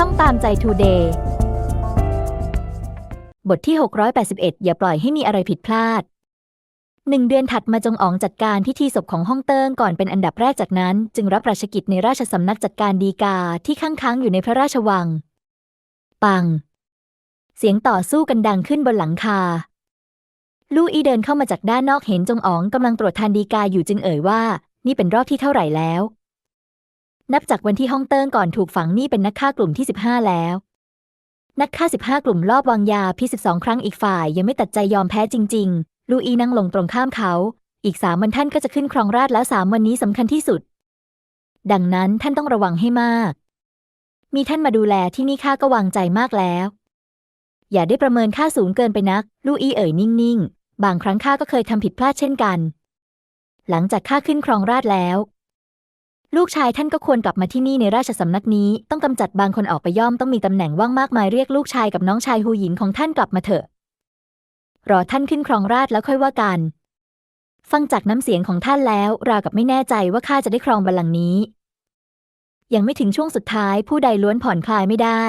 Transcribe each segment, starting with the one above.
ช่องตามใจทูเดย์บทที่ 681 อย่าปล่อยให้มีอะไรผิดพลาดหนึ่งเดือนถัดมาจงอ๋องจัดการพิธีศพของฮ่องเติ้งก่อนเป็นอันดับแรกจากนั้น จึงรับราชกิจในราชสำนักจัดการดีกาที่ค้างค้างอยู่ในพระราชวัง ปัง เสียงต่อสู้กันดังขึ้นบนหลังคา ลู่อีเดินเข้ามาจากด้านนอกเห็นจงอ๋องกำลังตรวจทานดีกาอยู่จึงเอ่ยว่า นี่เป็นรอบที่เท่าไหร่แล้ว นับจากวันที่ฮ่องเติ้งก่อนถูกฝังนี่เป็นนักฆ่ากลุ่มที่ 15 แล้ว นักฆ่า 15 กลุ่มรอบวางยาพิษ12 ครั้งอีกฝ่ายยังไม่ตัดใจยอมแพ้จริง ๆ ลูอีนั่งลงตรงข้ามเขา อีกสามวันท่านก็จะขึ้นครองราชแล้วสามวันนี้สำคัญที่สุด ดังนั้นท่านต้องระวังให้มาก มีท่านมาดูแลที่นี่ข้าก็วางใจมากแล้ว อย่าได้ประเมินค่าสูงเกินไปนัก ลูอีเอ่ยนิ่งๆ บางครั้งข้าก็เคยทำผิดพลาดเช่นกัน หลังจากข้าขึ้นครองราชแล้ว ลูกชายท่านก็ควรกลับมาที่นี่ในราชสำนักนี้ ต้องกำจัดบางคนออกไปย่อมต้องมีตำแหน่งว่างมากมายเรียกลูกชายกับน้องชายฮูหยินของท่านกลับมาเถอะ รอท่านขึ้นครองราชแล้วค่อยว่ากัน ฟังจากน้ำเสียงของท่านแล้วราวกับไม่แน่ใจว่าข้าจะได้ครองบัลลังก์นี้ ยังไม่ถึงช่วงสุดท้ายผู้ใดล้วนผ่อนคลายไม่ได้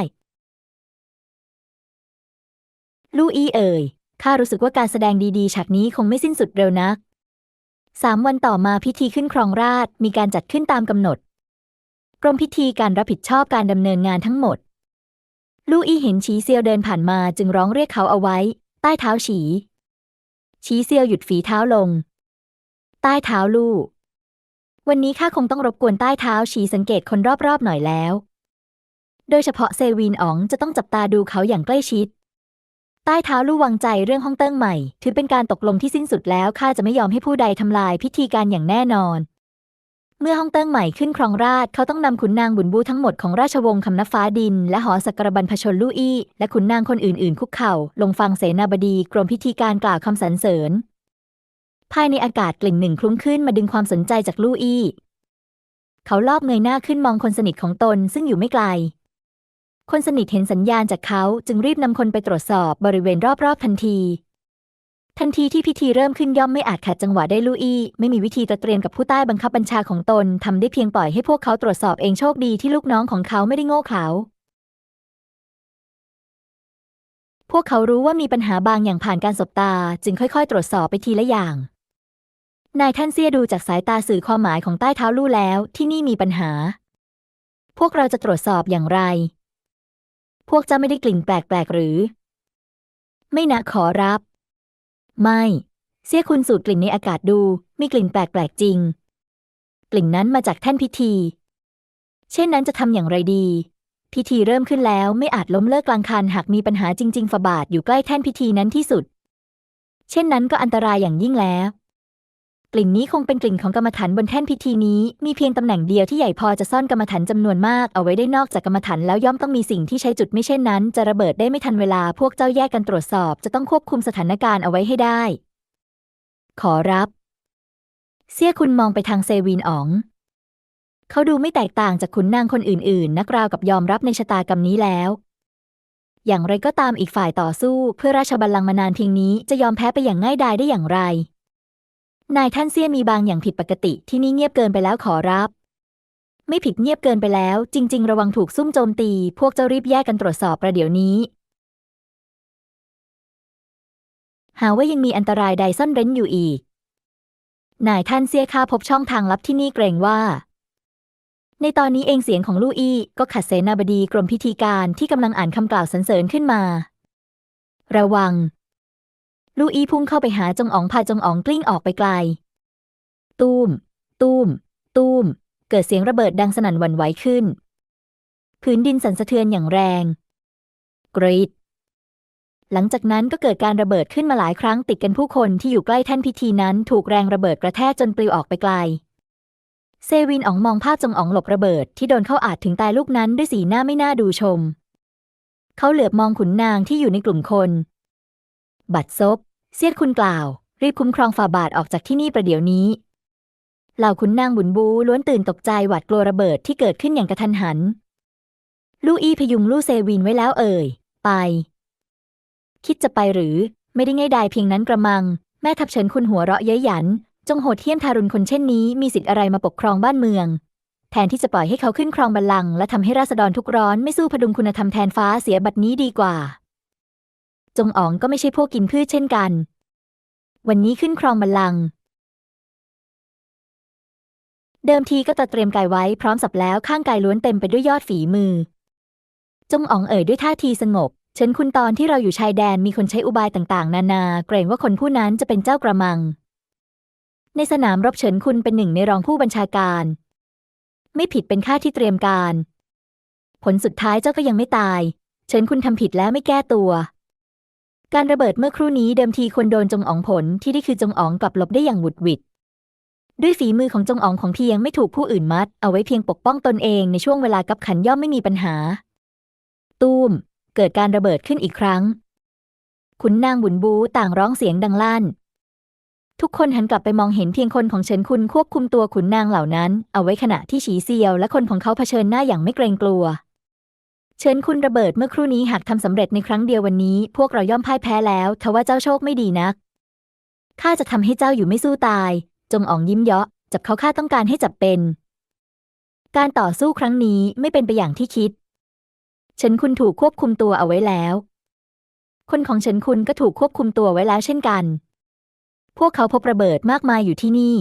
ลู่อี้เอ่ยข้ารู้สึกว่าการแสดงดีๆ ฉากนี้คงไม่สิ้นสุดเร็วนัก สามวันต่อมาพิธีขึ้นครองราชมีการจัดขึ้นตามกำหนด กรมพิธีการรับผิดชอบการดำเนินงานทั้งหมด ลู่อี้เห็นฉีเซียวเดินผ่านมาจึงร้องเรียกเขาเอาไว้ ใต้เท้าฉี ฉีเซียวหยุดฝีเท้าลง ใต้เท้าลู่ วันนี้ข้าคงต้องรบกวนใต้เท้าฉีสังเกตคนรอบๆหน่อยแล้ว โดยเฉพาะเซวีนอ๋องจะต้องจับตาดูเขาอย่างใกล้ชิด ใต้เท้าลู่วางใจเรื่องห้องเติ้งใหม่ ถือเป็นการตกลงที่สิ้นสุดแล้วข้าจะไม่ยอมให้ผู้ใดทำลายพิธีการอย่างแน่นอน เมื่อห้องเติ้งใหม่ขึ้นครองราชเขาต้องนำขุนนางบุญบูทั้งหมดของราชวงศ์คำนับฟ้าดิน และหอสักการบรรพชนลู่อี้และขุนนางคนอื่นๆ คุกเข่า ลงฟังเสนาบดีกรมพิธีการกล่าวคำสรรเสริญ ภายในอากาศกลิ่นหนึ่งคลุ้งขึ้นมาดึงความสนใจจากลู่อี้ เขาลอบเงยหน้าขึ้นมองคนสนิทของตนซึ่งอยู่ไม่ไกล คนสนิทเห็นสัญญาณจากเขาจึงรีบนำคนไปตรวจสอบบริเวณรอบๆทันที ทันทีที่พิธีเริ่มขึ้นย่อมไม่อาจขัดจังหวะได้ลูอี้ไม่มีวิธีตระเตรียมกับผู้ใต้บังคับบัญชาของตนทำได้เพียงปล่อยให้พวกเขาตรวจสอบเองโชคดีที่ลูกน้องของเขาไม่ได้โง่เขลาพวกเขารู้ว่ามีปัญหาบางอย่างผ่านการสบตา จึงค่อยๆ ตรวจสอบไปทีละอย่าง นายท่านเสียดูจากสายตาสื่อความหมายของใต้เท้าลู่แล้ว ที่นี่มีปัญหา พวกเราจะตรวจสอบอย่างไร พวกเจ้าไม่ได้กลิ่นแปลกๆหรือ ไม่นะขอรับ ไม่ เสียคุณสูดกลิ่นในอากาศดู มีกลิ่นแปลกๆจริง กลิ่นนั้นมาจากแท่นพิธี เช่นนั้นจะทำอย่างไรดี พิธีเริ่มขึ้นแล้วไม่อาจล้มเลิกกลางคันหากมีปัญหาจริง ๆฝาบาทอยู่ใกล้แท่นพิธีนั้นที่สุด เช่นนั้นก็อันตรายอย่างยิ่งแล้ว กลิ่นนี้คงเป็นกลิ่นของกรรมฐานบนแท่นพิธีนี้ มีเพียงตำแหน่งเดียวที่ใหญ่พอจะซ่อนกรรมฐานจำนวนมากเอาไว้ได้นอกจากกรรมฐานแล้วย่อมต้องมีสิ่งที่ใช้จุดไม่เช่นนั้น จะระเบิดได้ไม่ทันเวลาพวกเจ้าแยกกันตรวจสอบ จะต้องควบคุมสถานการณ์เอาไว้ให้ได้ ขอรับ เสี่ยคุณมองไปทางเซวีนอ๋อง เขาดูไม่แตกต่างจากขุนนางคนอื่น ๆ นักราวกับยอมรับในชะตากรรมนี้แล้วอย่างไรก็ตามอีกฝ่ายต่อสู้ เพื่อราชบัลลังก์มานานเพียงนี้จะยอมแพ้ไปอย่างง่ายดายได้อย่างไร นายท่านเสี่ยมีบางอย่างผิดปกติที่นี่เงียบเกินไปแล้วขอรับ ไม่ผิดเงียบเกินไปแล้ว จริง ๆ ระวังถูกซุ่มโจมตี พวกเจ้ารีบแยกกันตรวจสอบประเดี๋ยวนี้ หาว่ายังมีอันตรายใดซ่อนเร้นอยู่อีก นายท่านเสียข้าพบช่องทางลับที่นี่เกรงว่า ในตอนนี้เองเสียงของลู่อี้ก็ขัดเสนาบดีกรมพิธีการที่กำลังอ่านคำกล่าวสรรเสริญขึ้นมา ระวัง ลู่อี้พุ่งเข้าไปหาจงอ๋องพาจงอ๋องกลิ้งออกไปไกล ตูม ตูม ตูม เกิดเสียงระเบิดดังสนั่นหวั่นไหวขึ้น พื้นดินสั่นสะเทือนอย่างแรง กรีด หลังจากนั้นก็เกิดการระเบิดขึ้นมาหลายครั้งติดกันผู้คนที่อยู่ใกล้แท่นพิธีนั้นถูกแรงระเบิดกระแทกจนปลิวออกไปไกล เซวินอ๋องมองภาพจงอ๋องหลบระเบิดที่โดนเข้าอาจถึงตายลูกนั้นด้วยสีหน้าไม่น่าดูชม เขาเหลือบมองขุนนางที่อยู่ในกลุ่มคน บัดซบ เสียดคุณกล่าว รีบคุ้มครองฝ่าบาทออกจากที่นี่ประเดี๋ยวนี้ เหล่าขุนนางบุญบูล้วนตื่นตกใจหวาดกลัวระเบิดที่เกิดขึ้นอย่างกระทันหัน ลู่อี้พยุงลู่เซวินไว้แล้วเอ่ย ไป คิดจะไปหรือไม่ได้ง่ายดายเพียงนั้นกระมัง แม่ทัพเฉินคุณหัวเราะเย้ยหยัน จงโหดเหี้ยมทารุณคนเช่นนี้มีสิทธิ์อะไรมาปกครองบ้านเมืองแถนที่จะปล่อยให้เขาขึ้นครองบัลลังก์และทำให้ราษฎรทุกร้อนไม่สู้พดุงคุณธรรมแทนฟ้าเสียบัดนี้ดีกว่า จงอ๋องก็ไม่ใช่พวกกินพืชเช่นกัน วันนี้ขึ้นครองบัลลังก์เดิมทีก็ตระเตรียมกายไว้พร้อมสับแล้วข้างกายล้วนเต็มไปด้วยยอดฝีมือ จงอ๋องเอ่ยด้วยท่าทีสงบ เชิญคุณตอนที่เราอยู่ชายแดนมีคนใช้อุบายต่างๆ นานา เกรงว่าคนผู้นั้นจะเป็นเจ้ากระมัง ในสนามรบเฉินคุณเป็นหนึ่งในรองผู้บัญชาการ ไม่ผิดเป็นค่าที่เตรียมการ ผลสุดท้ายเจ้าก็ยังไม่ตาย เฉินคุณทำผิดแล้วไม่แก้ตัว การระเบิดเมื่อครู่นี้เดิมทีควรโดนจงอ๋องผลที่ได้คือจงอ๋องกลับหลบได้อย่างหวุดหวิด ด้วยฝีมือของจงอ๋องของเพียงไม่ถูกผู้อื่นมัด เอาไว้เพียงปกป้องตนเองในช่วงเวลากับขันย่อมไม่มีปัญหา ตูม เกิดการระเบิดขึ้นอีกครั้ง ขุนนางบุญบูต่างร้องเสียงดังลั่น ทุกคนหันกลับไปมองเห็นเพียงคนของเฉินคุณควบคุมตัวขุนนางเหล่านั้น เอาไว้ขณะที่ฉีเซียวและคนของเขาเผชิญหน้าอย่างไม่เกรงกลัว เชิญคุณระเบิดเมื่อครู่นี้หากทำสำเร็จในครั้งเดียววันนี้ พวกเราย่อมพ่ายแพ้แล้วทว่าเจ้าโชคไม่ดีนักข้าจะทำให้เจ้าอยู่ไม่สู้ตาย จงอ๋องยิ้มเยาะจับเขาข้าต้องการให้จับเป็น การต่อสู้ครั้งนี้ไม่เป็นไปอย่างที่คิด เฉินคุณถูกควบคุมตัวเอาไว้แล้ว คนของเฉินคุณก็ถูกควบคุมตัวไว้แล้วเช่นกัน พวกเขาพบระเบิดมากมายอยู่ที่นี่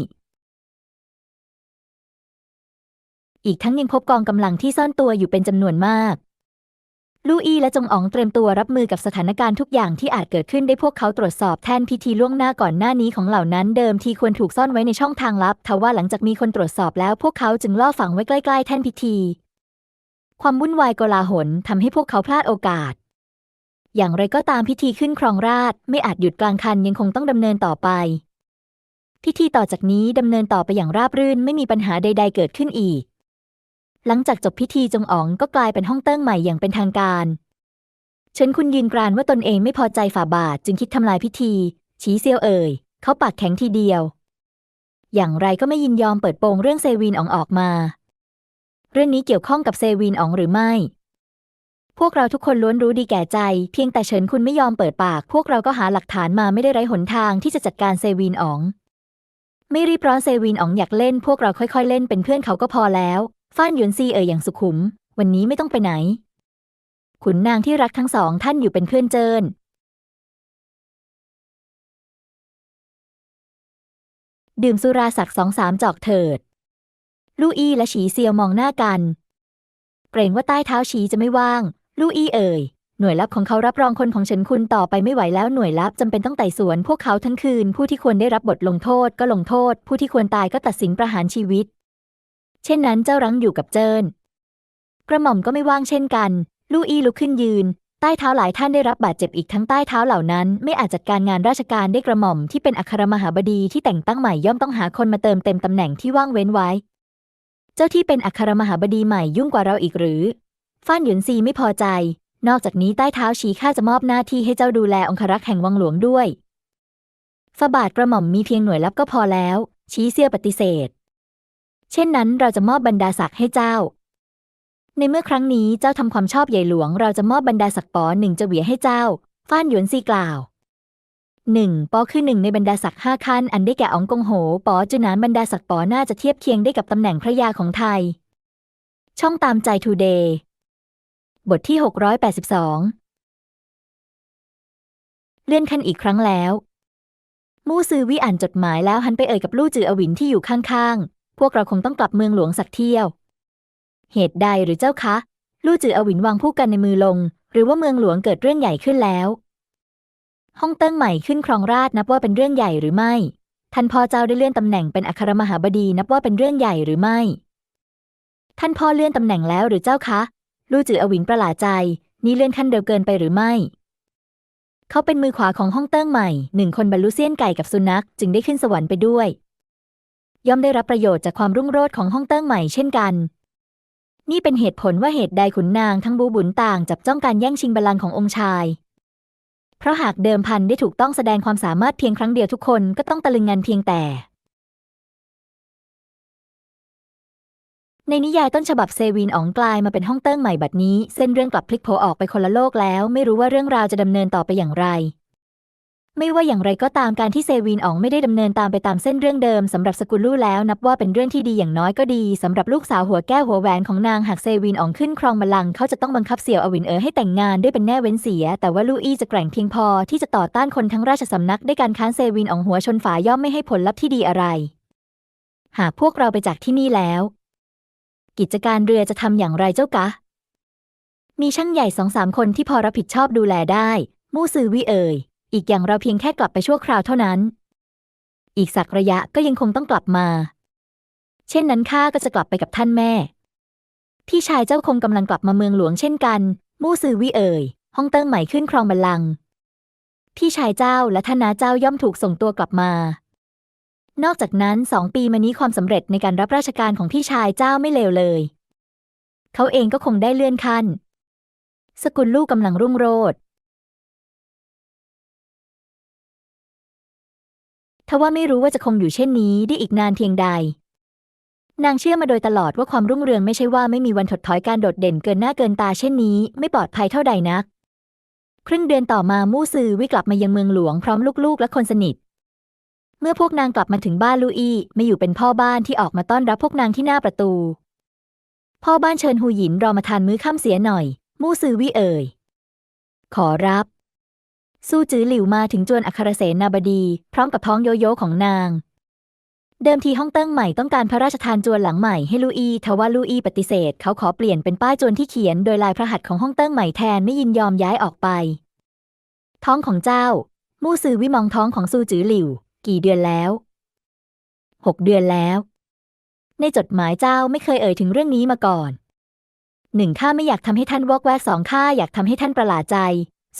อีกทั้งยังพบกองกำลังที่ซ่อนตัวอยู่เป็นจำนวนมาก ลูอีและจงอ๋องเตรียมตัวรับมือกับสถานการณ์ทุกอย่างที่อาจเกิดขึ้นได้พวกเขาตรวจสอบแทนพิธีล่วงหน้าก่อนหน้านี้ของเหล่านั้นเดิมทีควรถูกซ่อนไว้ในช่องทางลับทว่าหลังจากมีคนตรวจสอบแล้วพวกเขาจึงล่อฝังไว้ใกล้ๆ แท่นพิธี ความวุ่นวายโกลาหลทำให้พวกเขาพลาดโอกาส อย่างไรก็ตามพิธีขึ้นครองราชไม่อาจหยุดกลางคันยังคงต้องดำเนินต่อไป พิธีต่อจากนี้ดำเนินต่อไปอย่างราบรื่นไม่มีปัญหาใด ๆ เกิดขึ้นอีก หลังจากจบพิธีจงอ๋องก็กลายเป็นห้องเติ้งใหม่อย่างเป็นทางการ เฉินคุณยืนกรานว่าตนเองไม่พอใจฝ่าบาทจึงคิดทำลายพิธี ชี้เซียวเอ่ย เขาปากแข็งทีเดียว อย่างไรก็ไม่ยินยอมเปิดโปงเรื่องเซวีนอ๋องออกมา เรื่องนี้เกี่ยวข้องกับเซวีนอ๋องหรือไม่ พวกเราทุกคนล้วนรู้ดีแก่ใจ เพียงแต่เฉินคุณไม่ยอมเปิดปาก พวกเราก็หาหลักฐานมาไม่ได้ไร้หนทางที่จะจัดการเซวีนอ๋องไม่รีบร้อนเซวีนอ๋องอยากเล่น พวกเราค่อยๆเล่นเป็นเพื่อนเขาก็พอแล้ว ฟ้านหยวนซีเอ่ยอย่างสุขุม วันนี้ไม่ต้องไปไหน ขุนนางที่รักทั้งสองท่านอยู่เป็นเพื่อนเจินดื่มสุราสักสองสามจอกเถิด ลู่อี้และฉีเซียวมองหน้ากัน เกรงว่าใต้เท้าฉีจะไม่ว่าง ลู่อี้เอ่ย หน่วยลับของเขารับรองคนของเฉินคุณต่อไปไม่ไหวแล้วหน่วยลับจำเป็นต้องไต่สวน พวกเขาทั้งคืน ผู้ที่ควรได้รับบทลงโทษก็ลงโทษ ผู้ที่ควรตายก็ตัดสินประหารชีวิต เช่นนั้นเจ้ารั้งอยู่กับเจินกระหม่อมก็ไม่ว่างเช่นกัน ลู่อี้ลุกขึ้นยืน ใต้เท้าหลายท่านได้รับบาดเจ็บอีกทั้งใต้เท้าเหล่านั้น ไม่อาจจัดการงานราชการได้กระหม่อมที่เป็นอัครมหาบดีที่แต่งตั้งใหม่ย่อมต้องหาคนมาเติมเต็มตำแหน่งที่ว่างเว้นไว้ เจ้าที่เป็นอัครมหาบดีใหม่ยุ่งกว่าเราอีกหรือฟ้านหยุนซีไม่พอใจ นอกจากนี้ใต้เท้าชี้ข้าจะมอบหน้าที่ให้เจ้าดูแลองครักษ์แห่งวังหลวงด้วยฝาบาทกระหม่อมมีเพียงหน่วยลับก็พอแล้ว ชี้เซียวปฏิเสธ เช่นนั้นเราจะมอบบรรดาศักดิ์ให้เจ้า ในเมื่อครั้งนี้เจ้าทำความชอบใหญ่หลวง เราจะมอบบรรดาศักดิ์ปอหนึ่งจะเหวียให้เจ้า ฟ้านหยวนซีกล่าวหนึ่งปอคือหนึ่งในบรรดาศักดิ์ห้าขั้น อันได้แก่อองกงโหปอจุนานบรรดาศักดิ์ปอน่าจะเทียบเคียงได้กับตำแหน่งพระยาของไทย ช่องตามใจทูเดย์บทที่ 682 เลื่อนขั้นอีกครั้งแล้ว มู่ซือวิอ่านจดหมายแล้วหันไปเอ่ยกับลู่จืออวินที่อยู่ข้างๆ พวกเราคงต้องกลับเมืองหลวงสักเที่ยว เหตุใดหรือเจ้าคะลู่จืออวินวางผู้กันในมือลง หรือว่าเมืองหลวงเกิดเรื่องใหญ่ขึ้นแล้วห้องเติ้งใหม่ขึ้นครองราชนับว่าเป็นเรื่องใหญ่หรือไม่ท่านพ่อเจ้าได้เลื่อนตำแหน่งเป็นอัครมหาบดีนับว่าเป็นเรื่องใหญ่หรือไม่ ท่านพ่อเลื่อนตำแหน่งแล้วหรือเจ้าคะลู่จืออวินประหลาดใจ นี่เลื่อนขั้นเร็วเกินไปหรือไม่ เขาเป็นมือขวาของห้องเติ้งใหม่หนึ่งคนบรรลุเซียนไก่กับสุนัขจึงได้ขึ้นสวรรค์ไปด้วย ย่อมได้รับประโยชน์จากความรุ่งโรจน์ของห้องเติ้งใหม่เช่นกัน นี่เป็นเหตุผลว่าเหตุใดขุนนางทั้งบูบุนต่างจับจ้องการแย่งชิงบัลลังก์ขององค์ชาย เพราะหากเดิมพันได้ถูกต้องแสดงความสามารถเพียงครั้งเดียวทุกคนก็ต้องตะลึงงันเพียงแต่ ในนิยายต้นฉบับเซวีนอ๋องกลายมาเป็นห้องเติ้งใหม่บัดนี้ เส้นเรื่องกลับพลิกโผออกไปคนละโลกแล้ว ไม่รู้ว่าเรื่องราวจะดำเนินต่อไปอย่างไร ไม่ว่าอย่างไรก็ตามการที่เซวีนอ๋องไม่ได้ดำเนินตามไปตามเส้นเรื่องเดิมสำหรับสกุลลู่แล้วนับว่าเป็นเรื่องที่ดีอย่างน้อยก็ดีสำหรับลูกสาวหัวแก้วหัวแหวนของนางหากเซวีนอ๋องขึ้นครองบัลลังก์เขาจะต้องบังคับเสี่ยวอวินเอ๋อให้แต่งงานด้วยเป็นแน่เว้นเสีย แต่ว่าลู่อี้จะแกร่งเพียงพอที่จะต่อต้านคนทั้งราชสำนักด้วยการค้านเซวีนอ๋องหัวชนฝาย่อมไม่ให้ผลลัพธ์ที่ดีอะไร หากพวกเราไปจากที่นี่แล้ว กิจการเรือจะทำอย่างไรเจ้ากะ มีช่างใหญ่สองสามคนที่พอรับผิดชอบดูแลได้ มู่ซือวิเอ่ย อีกอย่างเราเพียงแค่กลับไปชั่วคราวเท่านั้น อีกสักระยะก็ยังคงต้องกลับมา เช่นนั้นข้าก็จะกลับไปกับท่านแม่ พี่ชายเจ้าคงกำลังกลับมาเมืองหลวงเช่นกัน มู่ซือวิเอ่ยฮ่องเติ้งใหม่ขึ้นครองบัลลังก์พี่ชายเจ้าและท่านน้าเจ้าย่อมถูกส่งตัวกลับมา นอกจากนั้นสองปีมานี้ความสำเร็จในการรับราชการของพี่ชายเจ้าไม่เลวเลย เขาเองก็คงได้เลื่อนขั้น สกุลลูกกำลังรุ่งโรจน์ ทว่าไม่รู้ว่าจะคงอยู่เช่นนี้ได้อีกนานเพียงใด นางเชื่อมาโดยตลอดว่าความรุ่งเรืองไม่ใช่ว่าไม่มีวันถดถอยการโดดเด่นเกินหน้าเกินตาเช่นนี้ไม่ปลอดภัยเท่าใดนัก ครึ่งเดือนต่อมามู่ซือวิกลับมายังเมืองหลวงพร้อมลูกๆและคนสนิท เมื่อพวกนางกลับมาถึงบ้านลูอี้ไม่อยู่เป็นพ่อบ้านที่ออกมาต้อนรับพวกนางที่หน้าประตู พ่อบ้านเชิญฮูหยินรอมาทานมื้อค่ำเสียหน่อย มู่ซือวิเอ่ยขอรับ สู้จื้อหลิวมาถึงจวนอัครเสนาบดี พร้อมกับท้องโยโย่ของนาง เดิมทีฮ่องเติ้งใหม่ต้องการพระราชทานจวนหลังใหม่ให้ลูอีทว่าลูอีปฏิเสธ เขาขอเปลี่ยนเป็นป้ายจวนที่เขียนโดยลายพระหัตถ์ของฮ่องเติ้งใหม่แทนไม่ยินยอมย้ายออกไป ท้องของเจ้า มู่ซือวิมองท้องของซูจือหลิว กี่เดือนแล้วหกเดือนแล้ว ในจดหมายเจ้าไม่เคยเอ่ยถึงเรื่องนี้มาก่อนหนึ่งข้าไม่อยากทำให้ท่านวอกแวกสองข้าอยากทำให้ท่านประหลาดใจ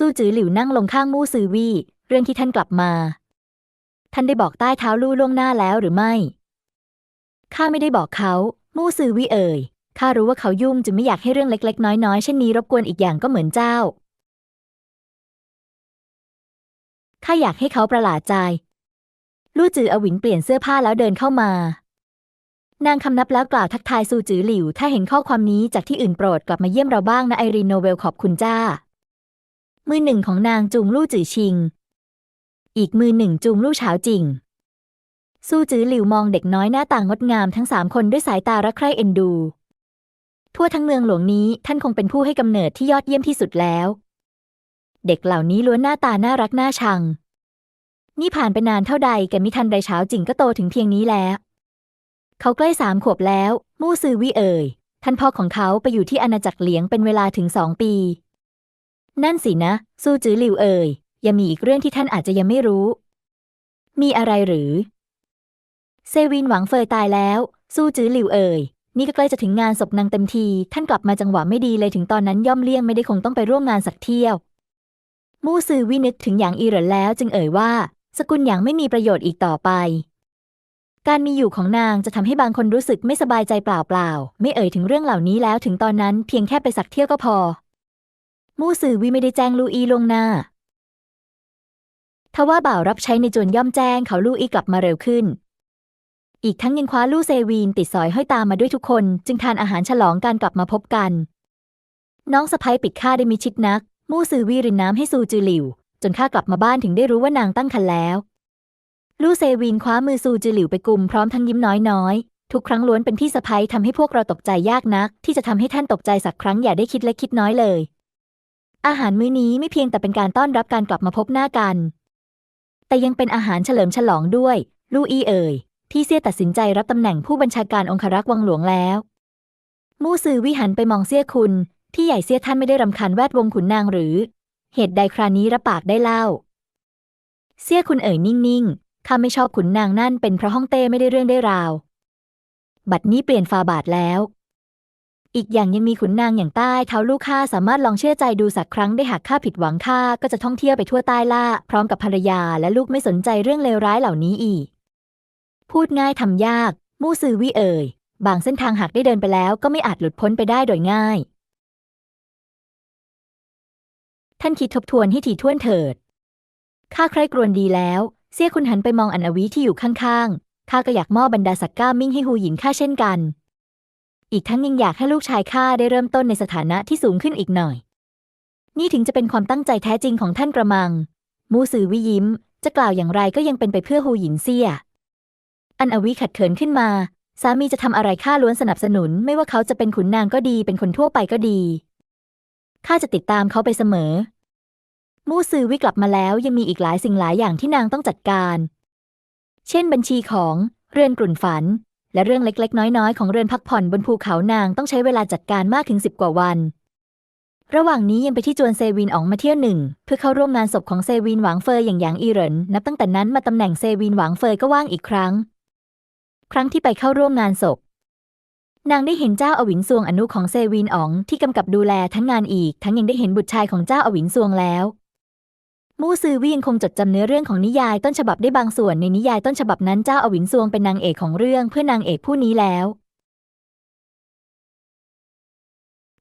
สู้จือหลิวนั่งลงข้างมู่ซือวี่ เรื่องที่ท่านกลับมา ท่านได้บอกใต้เท้าลู่ล่วงหน้าแล้วหรือไม่ ข้าไม่ได้บอกเขา มู่ซือวี่เอ่ย ข้ารู้ว่าเขายุ่งจึงไม่อยากให้เรื่องเล็ก ๆ น้อยๆ เช่นนี้รบกวนอีกอย่างก็เหมือนเจ้า ข้าอยากให้เขาประหลาดใจ ลู่จืออวินเปลี่ยนเสื้อผ้าแล้วเดินเข้ามานางคำนับแล้วกล่าวทักทายซูจือหลิว ถ้าเห็นข้อความนี้จากที่อื่นโปรดกลับมาเยี่ยมเราบ้างนะไอรีนโนเวลขอบคุณจ้า มือหนึ่งของนางจูงลู่จือชิง อีกมือหนึ่งจูงลู่เฉาจิงซูจือหลิวมองเด็กน้อยหน้าต่างงดงามทั้งสามคนด้วยสายตารักใคร่เอ็นดู ทั่วทั้งเมืองหลวงนี้ท่านคงเป็นผู้ให้กำเนิดที่ยอดเยี่ยมที่สุดแล้ว เด็กเหล่านี้ล้วนหน้าตาน่ารักน่าชัง นี่ผ่านไปนานเท่าใดแกมิทันไรเช้าจิงก็โตถึงเพียงนี้แล้ว เขาใกล้สามขวบแล้ว มู่ซือวิเอ่ยท่านพ่อของเขาไปอยู่ที่อาณาจักรเหลียงเป็นเวลาถึงสองปี นั่นสินะสู้จื้อหลิวเอ่ยยังมีอีกเรื่องที่ท่านอาจจะยังไม่รู้ มีอะไรหรือ เซวินหวังเฟยตายแล้วสู้จื้อหลิวเอ่ยนี่ก็ใกล้จะถึงงานศพนางเต็มที ท่านกลับมาจังหวะไม่ดีเลยถึงตอนนั้นย่อมเลี่ยงไม่ได้คงต้องไปร่วมงานสักเที่ยว มู่ซือวินึกถึงหยางอีเหรินแล้วจึงเอ่ยว่า สกุลหยางไม่มีประโยชน์อีกต่อไป การมีอยู่ของนางจะทำให้บางคนรู้สึกไม่สบายใจเปล่าๆ ไม่เอ่ยถึงเรื่องเหล่านี้แล้วถึงตอนนั้นเพียงแค่ไปสักเที่ยวก็พอ มู่ซือวิไม่ได้แจ้งลูอีล่วงหน้า ทว่าบ่าวรับใช้ในจวนย่อมแจ้งเขาลูอีกลับมาเร็วขึ้น อีกทั้งยังคว้าลู่เซวีนติดสอยห้อยตามมาด้วยทุกคน จึงทานอาหารฉลองการกลับมาพบกัน น้องสะพ้ยปิดค่าได้มิชิดนัก มู่ซือวีรินน้ำให้ซูจือหลิว จนข้ากลับมาบ้านถึงได้รู้ว่านางตั้งครรภ์แล้ว ลู่เซวีนคว้ามือซูจือหลิวไปกุมพร้อมทั้งยิ้มน้อยๆทุกครั้งล้วนเป็นพี่สะพ้ยทำให้พวกเราตกใจยากนัก ที่จะทำให้ท่านตกใจสักครั้งอย่าได้คิดเล็กคิดน้อยเลย อาหารมื้อนี้ไม่เพียงแต่เป็นการต้อนรับการกลับมาพบหน้ากัน แต่ยังเป็นอาหารเฉลิมฉลองด้วย ลู่อีเอ่ย ที่เซี่ยตัดสินใจรับตำแหน่งผู้บัญชาการองครักษ์วังหลวงแล้ว มู่ซือวิหันไปมองเซี่ยคุณ ที่ใหญ่เซี่ยท่านไม่ได้รำคาญแวดวงขุนนางหรือ เหตุใดครานี้รับปากได้เล่า เซี่ยคุณเอ่ยนิ่งๆข้าไม่ชอบขุนนางนั่นเป็นเพราะฮ่องเต้ไม่ได้เรื่องได้ราว บัดนี้เปลี่ยนฟาบาทแล้ว อีกอย่างยังมีขุนนางอย่างใต้เท้าลูกข้าสามารถลองเชื่อใจดูสักครั้งได้หากข้าผิดหวังข้าก็จะท่องเที่ยวไปทั่วใต้ล่า พร้อมกับภรรยาและลูกไม่สนใจเรื่องเลวร้ายเหล่านี้อีก พูดง่ายทำยาก มู่ซือวิเอ่ยบางเส้นทางหากได้เดินไปแล้วก็ไม่อาจหลุดพ้นไปได้โดยง่าย ท่านคิดทบทวนให้ถี่ถ้วนเถิดข้าใคร่กรวนดีแล้ว เสี่ยคุณหันไปมองอันอวีที่อยู่ข้างๆข้าก็อยากมอบบรรดาสักก้ามิ่งให้ฮูหยินข้าเช่นกัน อีกทั้งยังอยากให้ลูกชายข้าได้เริ่มต้นในสถานะที่สูงขึ้นอีกหน่อย นี่ถึงจะเป็นความตั้งใจแท้จริงของท่านกระมัง มูซือวิยิ้ม จะกล่าวอย่างไรก็ยังเป็นไปเพื่อหูหยินเซี่ยอันอวิขัดเขินขึ้นมา สามีจะทำอะไรข้าล้วนสนับสนุน ไม่ว่าเขาจะเป็นขุนนางก็ดี เป็นคนทั่วไปก็ดี ข้าจะติดตามเขาไปเสมอ มู่ซือวิกลับมาแล้วยังมีอีกหลายสิ่งหลายอย่างที่นางต้องจัดการ เช่นบัญชีของเรือนกลุ่นฝัน และเรื่องเล็กๆ น้อยๆ ของเรือนพักผ่อนบนภูเขานางต้องใช้เวลาจัดการมากถึงสิบกว่าวัน ระหว่างนี้ยังไปที่จวนเซวินอองมาเที่ยวหนึ่ง เพื่อเข้าร่วมงานศพของเซวินหวางเฟยอย่างหยางอีเหรินนับตั้งแต่นั้นมาตำแหน่งเซวินหวางเฟยก็ว่างอีกครั้ง ครั้งที่ไปเข้าร่วมงานศพนางได้เห็นเจ้าอวินซวงอนุของเซวินอ๋องที่กำกับดูแลทั้งงานอีก ทั้งยังได้เห็นบุตรชายของเจ้าอวินซวงแล้ว มู่ซือวี่ยังคงจดจำเนื้อเรื่องของนิยายต้นฉบับได้บางส่วนในนิยายต้นฉบับนั้นเจ้าอวินซวงเป็นนางเอกของเรื่องเพื่อนางเอกผู้นี้แล้ว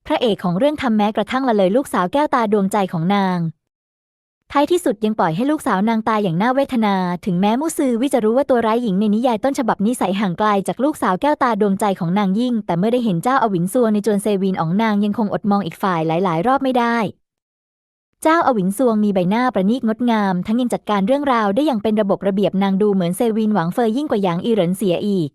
พระเอกของเรื่องทำแม้กระทั่งละเลยลูกสาวแก้วตาดวงใจของนางท้ายที่สุดยังปล่อยให้ลูกสาวนางตายอย่างน่าเวทนา ถึงแม้มุซือวิจะรู้ว่าตัวร้ายหญิงในนิยายต้นฉบับนิสัยห่างไกลจากลูกสาวแก้วตาดวงใจของนางยิ่ง แต่เมื่อได้เห็นเจ้าอวินซวงในจวนเซวีนของนางยังคงอดมองอีกฝ่ายหลาย ๆ รอบไม่ได้ เจ้าอวินซวงมีใบหน้าประณีตงดงาม ทั้งยังจัดการเรื่องราวได้อย่างเป็นระบบระเบียบนางดูเหมือนเซวีนหวังเฟยยิ่งกว่าหยางอีเหรินเสียอีก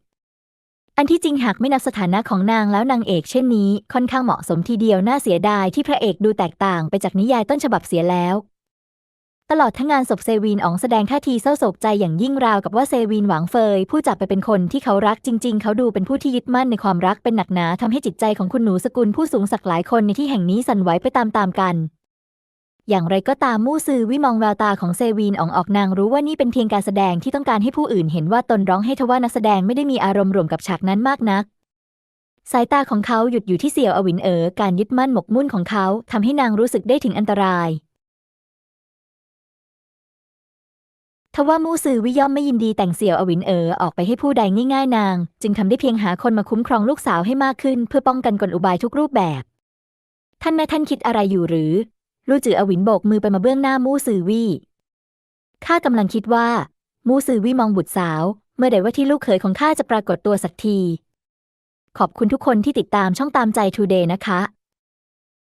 อันที่จริงหากไม่นับสถานะของนางแล้วนางเอกเช่นนี้ค่อนข้างเหมาะสมทีเดียวน่าเสียดายที่พระเอกดูแตกต่างไปจากนิยายต้นฉบับเสียแล้วตลอดทั้งงานศพเซวีนอองแสดงท่าทีเศร้าโศกใจอย่างยิ่งราวกับว่าเซวีนหวังเฟย ผู้จากไปเป็นคนที่เขารักจริง ๆ เขาดูเป็นผู้ที่ยึดมั่นในความรักเป็นหนักหนาทำให้จิตใจของคุณหนูสกุลผู้สูงศักดิ์หลายคนในที่แห่งนี้สั่นไหวไปตามๆกัน อย่างไรก็ตามมู่ซือวิมองแววตาของเซวีนอ๋องออกนางรู้ว่านี่เป็นเพียงการแสดงที่ต้องการให้ผู้อื่นเห็นว่าตนร้องให้ทว่านักแสดงไม่ได้มีอารมณ์ร่วมกับฉากนั้นมากนัก สายตาของเขาหยุดอยู่ที่เสี่ยวอวินเอ๋อการยึดมั่นหมกมุ่นของเขาทำให้นางรู้สึกได้ถึงอันตรายทว่ามู่ซือวิย่อมไม่ยินดีแต่งเสี่ยวอวินเอ๋อออกไปให้ผู้ใดง่าย ๆ นาง จึงทำได้เพียงหาคนมาคุ้มครองลูกสาวให้มากขึ้น เพื่อป้องกันกลอุบายทุกรูปแบบ ท่านแม่ท่านคิดอะไรอยู่หรือ ลู่จืออวินโบกมือไปมาเบื้องหน้ามู่ซือวี่ข้ากำลังคิดว่า มู่ซือวี่มองบุตรสาว เมื่อใดว่าที่ลูกเขยของข้าจะปรากฏตัวสักที ขอบคุณทุกคนที่ติดตามช่องตามใจทูเดย์นะคะ